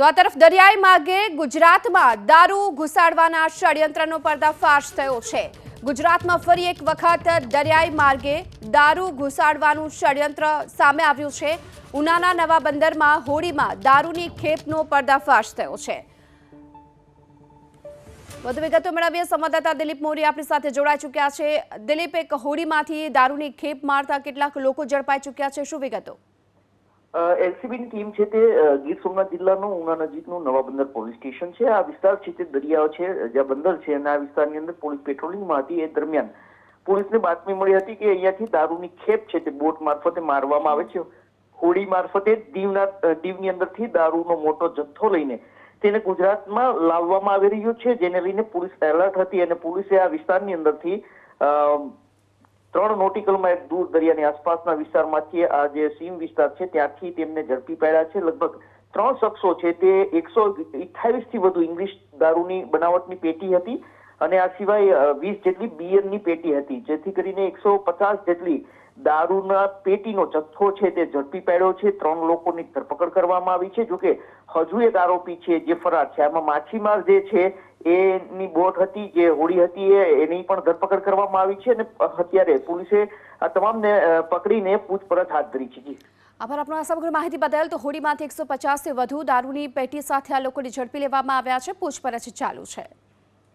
તો આ તરફ દરિયાઈ માર્ગે ગુજરાતમાં દારૂ ઘુસાડવાના ષડયંત્રનો પર્દાફાશ થયો છે. ગુજરાતમાં ફરી એક વખત દરિયાઈ માર્ગે દારૂ ઘુસાડવાનું ષડયંત્ર સામે આવ્યું છે. ઉનાના નવા બંદરમાં હોડીમાં દારૂની ખેપનો પર્દાફાશ થયો છે. વધુ વિગતો મેળવીએ. સંવાદદાતા દિલીપ મોરી આપણી સાથે જોડાઈ ચૂક્યા છે. દિલીપ, એક હોડીમાંથી દારૂની ખેપ મારતા કેટલાક લોકો ઝડપાઈ ચૂક્યા છે. શું વિગતો? એલસીબીની ટીમ છે તે ગીર સોમનાથ જિલ્લાનું ઉના નજીકનું નવા બંદર પોલીસ સ્ટેશન છે. આ વિસ્તાર છે તે દરિયાઓ છે, જ્યાં બંદર છે અને આ વિસ્તારની અંદર પોલીસ પેટ્રોલિંગમાં હતી. એ દરમિયાન પોલીસને બાતમી મળી હતી કે અહીંયાથી દારૂની ખેપ છે તે બોટ મારફતે મારવામાં આવે છે. હોડી મારફતે દીવના દીવની અંદરથી દારૂનો મોટો જથ્થો લઈને તેને ગુજરાતમાં લાવવામાં આવી રહ્યો છે. જેને લઈને પોલીસ એલર્ટ હતી અને પોલીસે આ વિસ્તારની અંદરથી ત્રણ નોટિકલમાં એક દૂર દરિયાની આસપાસના વિસ્તારમાંથી આ જે સીમ વિસ્તાર છે, ત્યાંથી તેમને ઝડપી પાડ્યા છે. લગભગ ત્રણ શખ્સો છે તે એકસો અઠ્યાવીસથી વધુ ઇંગ્લિશ દારૂની બનાવટની પેટી હતી અને આ સિવાય વીસ જેટલી બિયરની પેટી હતી. જેથી કરીને એકસો પચાસ જેટલી દારૂના પેટીનો જથ્થો છે તે ઝડપી પાડ્યો છે. ત્રણ લોકોની ધરપકડ કરવામાં આવી છે. જોકે હજુ એક આરોપી છે જે ફરાર છે. આમાં માછીમાર જે છે એની બોટ હતી, જે હોડી હતી એની પણ ધરપકડ કરવામાં આવી છે અને અત્યારે પોલીસે આ તમામને પકડીને પૂછપરછ હાથ ધરી છે. આભાર આપનો સમગ્ર માહિતી બદલ. તો હોડીમાંથી એકસો પચાસથી વધુ દારૂની પેટી સાથે આ લોકોને ઝડપી લેવામાં આવ્યા છે. પૂછપરછ ચાલુ છે.